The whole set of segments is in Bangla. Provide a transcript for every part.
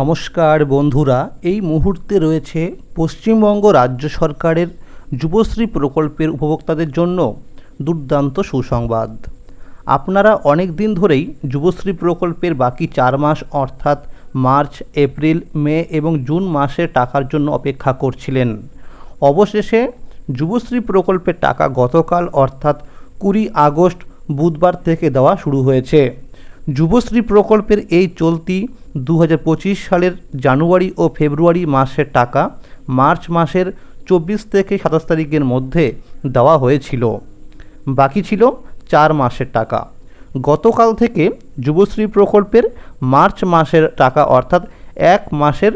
নমস্কার বন্ধুরা, এই মুহূর্তে রয়েছে পশ্চিমবঙ্গ রাজ্য সরকারের যুবশ্রী প্রকল্পের উপভোক্তাদের জন্য দুর্দান্ত সুসংবাদ। আপনারা অনেক দিন ধরেই যুবশ্রী প্রকল্পের বাকি চার মাস, অর্থাৎ মার্চ, এপ্রিল, মে এবং জুন মাসের টাকার জন্য অপেক্ষা করছিলেন। অবশেষে যুবশ্রী প্রকল্পের টাকা গতকাল, অর্থাৎ কুড়ি আগস্ট, বুধবার থেকে দেওয়া শুরু হয়েছে। যুবশ্রী প্রকল্পের এই চলতি দু হাজার পঁচিশ সালের জানুয়ারি ও ফেব্রুয়ারি মাসের টাকা মার্চ মাসের চব্বিশ থেকে সাতাশ তারিখের মধ্যে দেওয়া হয়েছিল। বাকি ছিল চার মাসের টাকা। গতকাল থেকে যুবশ্রী প্রকল্পের মার্চ মাসের টাকা অর্থাৎ এক মাসের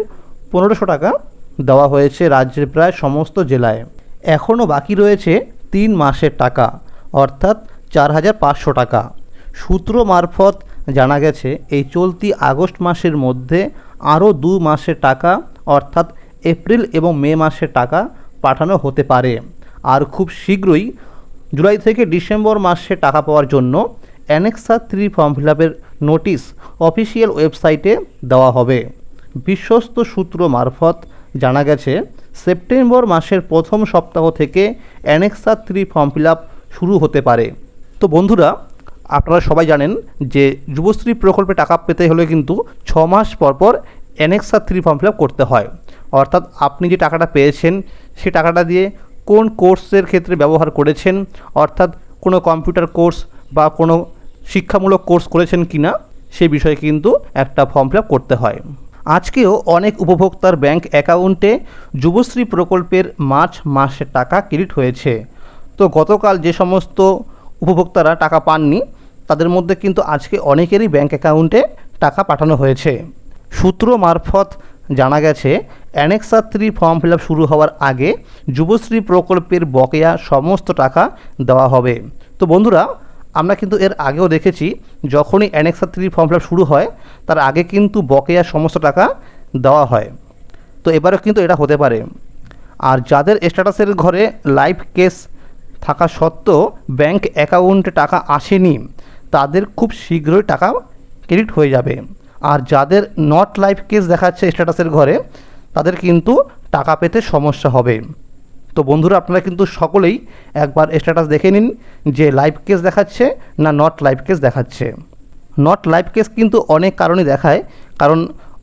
পনেরোশো টাকা দেওয়া হয়েছে রাজ্যের প্রায় সমস্ত জেলায়। এখনও বাকি রয়েছে তিন মাসের টাকা, অর্থাৎ চার হাজার পাঁচশো টাকা। সূত্র মারফত জানা গেছে, এই চলতি আগস্ট মাসের মধ্যে আরও দু মাসের টাকা, অর্থাৎ এপ্রিল এবং মে মাসের টাকা পাঠানো হতে পারে। আর খুব শীঘ্রই জুলাই থেকে ডিসেম্বর মাসে টাকা পাওয়ার জন্য অ্যানেক্সা থ্রি ফর্ম ফিল আপের নোটিশ অফিসিয়াল ওয়েবসাইটে দেওয়া হবে। বিশ্বস্ত সূত্র মারফত জানা গেছে, সেপ্টেম্বর মাসের প্রথম সপ্তাহ থেকে annexure three form fill up শুরু হতে পারে। তো বন্ধুরা আপনারা সবাই জানেন যে যুবশ্রী প্রকল্পে টাকা পেতে হলে কিন্তু ছ মাস পর পর annexure three form fill up করতে হয়। অর্থাৎ আপনি যে টাকাটা পেয়েছেন সেই টাকাটা দিয়ে কোন কোর্সের ক্ষেত্রে ব্যবহার করেছেন, অর্থাৎ কোনো কম্পিউটার কোর্স বা কোনো শিক্ষামূলক কোর্স করেছেন কি না সে বিষয়ে কিন্তু একটা ফর্ম ফিল আপ করতে হয়। আজকেও অনেক উপভোক্তার ব্যাংক অ্যাকাউন্টে যুবশ্রী প্রকল্পের মার্চ মাসের টাকা ক্রেডিট হয়েছে। তো গতকাল যে সমস্ত উপভোক্তারা টাকা পাননি তাদের মধ্যে কিন্তু আজকে অনেকেরই ব্যাংক অ্যাকাউন্টে টাকা পাঠানো হয়েছে। সূত্র মারফত জানা গেছে অ্যানেক্সা থ্রি ফর্ম ফিল শুরু হওয়ার আগে যুবশ্রী প্রকল্পের বকেয়া সমস্ত টাকা দেওয়া হবে। তো বন্ধুরা, আমরা কিন্তু এর আগেও দেখেছি, যখনই অ্যানেক্সা থ্রি ফর্ম ফিল শুরু হয়, তার আগে কিন্তু বকেয়া সমস্ত টাকা দেওয়া হয়। তো এবারেও কিন্তু এটা হতে পারে। আর যাদের স্ট্যাটাসের ঘরে লাইভ কেস থাকা সত্ত্বেও ব্যাংক অ্যাকাউন্টে টাকা আসেনি তাদের খুব শীঘ্রই টাকা ক্রেডিট হয়ে যাবে। আর যাদের নট লাইভ কেস দেখাচ্ছে স্ট্যাটাসের ঘরে, তাদের কিন্তু টাকা পেতে সমস্যা হবে। তো বন্ধুরা, আপনারা কিন্তু সকলেই একবার স্ট্যাটাস দেখে নিন যে লাইভ কেস দেখাচ্ছে না নট লাইভ কেস দেখাচ্ছে। নট লাইভ কেস কিন্তু অনেক কারণে দেখায়, কারণ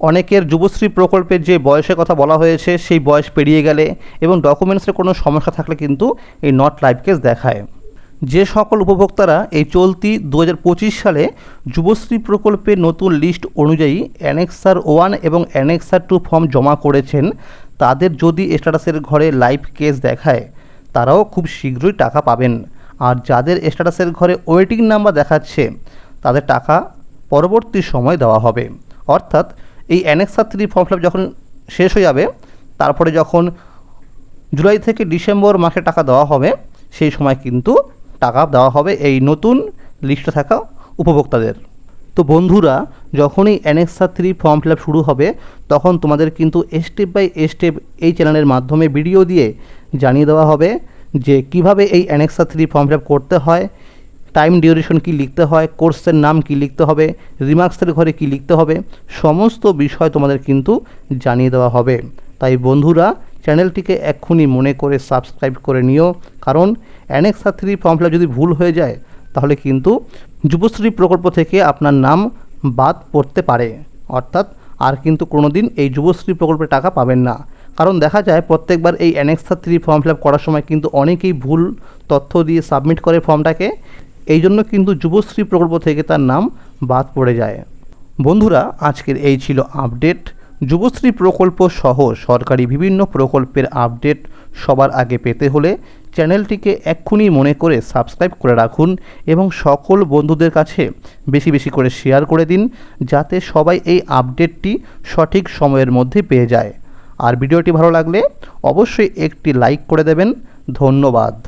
অনেকের যুবশ্রী প্রকল্পের যে বয়সের কথা বলা হয়েছে, সেই বয়স পেরিয়ে গেলে এবং ডকুমেন্টসের কোনো সমস্যা থাকলে কিন্তু এই নট লাইভ কেস দেখায়। যে সকল উপভোক্তারা এই চলতি দু হাজার পঁচিশ সালে যুবশ্রী প্রকল্পের নতুন লিস্ট অনুযায়ী অ্যানেক্সার ওয়ান এবং অ্যানেক্সার টু ফর্ম জমা করেছেন, তাদের যদি স্ট্যাটাসের ঘরে লাইভ কেস দেখায়, তারাও খুব শীঘ্রই টাকা পাবেন। আর যাদের স্ট্যাটাসের ঘরে ওয়েটিং নাম্বার দেখাচ্ছে, তাদের টাকা পরবর্তী সময় দেওয়া হবে। অর্থাৎ এই অ্যানেক্সার থ্রি ফর্ম ফিল যখন শেষ হয়ে যাবে, তারপরে যখন জুলাই থেকে ডিসেম্বর মাসে টাকা দেওয়া হবে, সেই সময় কিন্তু টাকা দেওয়া হবে এই নতুন লিস্টে থাকা উপভোক্তাদের। তো বন্ধুরা, যখনই অ্যানেক্সা থ্রি ফর্ম ফিল শুরু হবে, তখন তোমাদের কিন্তু স্টেপ বাই স্টেপ এই চ্যানেলের মাধ্যমে ভিডিও দিয়ে জানিয়ে দেওয়া হবে যে কীভাবে এই অ্যানেক্সা থ্রি ফর্ম ফিল করতে হয় টাইম ডিউরেশন কি লিখতে হয় কোর্সের নাম কি লিখতে হবে রিমার্কসের ঘরে কি লিখতে হবে, সমস্ত বিষয় তোমাদের কিন্তু জানিয়ে দেওয়া হবে। তাই বন্ধুরা চ্যানেলটিকে এক্ষুনি মনে করে সাবস্ক্রাইব করে নিও, কারণ অ্যানেক্সা থ্রি ফর্ম ফিল যদি ভুল হয়ে যায়, তাহলে কিন্তু যুবশ্রী প্রকল্প থেকে আপনার নাম বাদ পড়তে পারে। অর্থাৎ আর কিন্তু কোনো দিন এই যুবশ্রী প্রকল্পের টাকা পাবেন না। কারণ দেখা যায় প্রত্যেকবার এই অ্যানেক্সা থ্রি ফর্ম ফিল করার সময় কিন্তু অনেকেই ভুল তথ্য দিয়ে সাবমিট করে ফর্মটাকে। এই জন্য কিন্তু যুবশ্রী প্রকল্প থেকে তার নাম বাদ পড়ে যায়। বন্ধুরা, আজকের এই ছিল আপডেট। যুবশ্রী প্রকল্প সহ সরকারি বিভিন্ন প্রকল্পের আপডেট সবার আগে পেতে হলে চ্যানেলটিকে এক্ষুনি মনে করে সাবস্ক্রাইব করে রাখুন এবং সকল বন্ধুদের কাছে বেশি বেশি করে শেয়ার করে দিন যাতে সবাই এই আপডেটটি সঠিক সময়ের মধ্যে পেয়ে যায়। আর ভিডিওটি ভালো লাগলে অবশ্যই একটি লাইক করে দেবেন। ধন্যবাদ।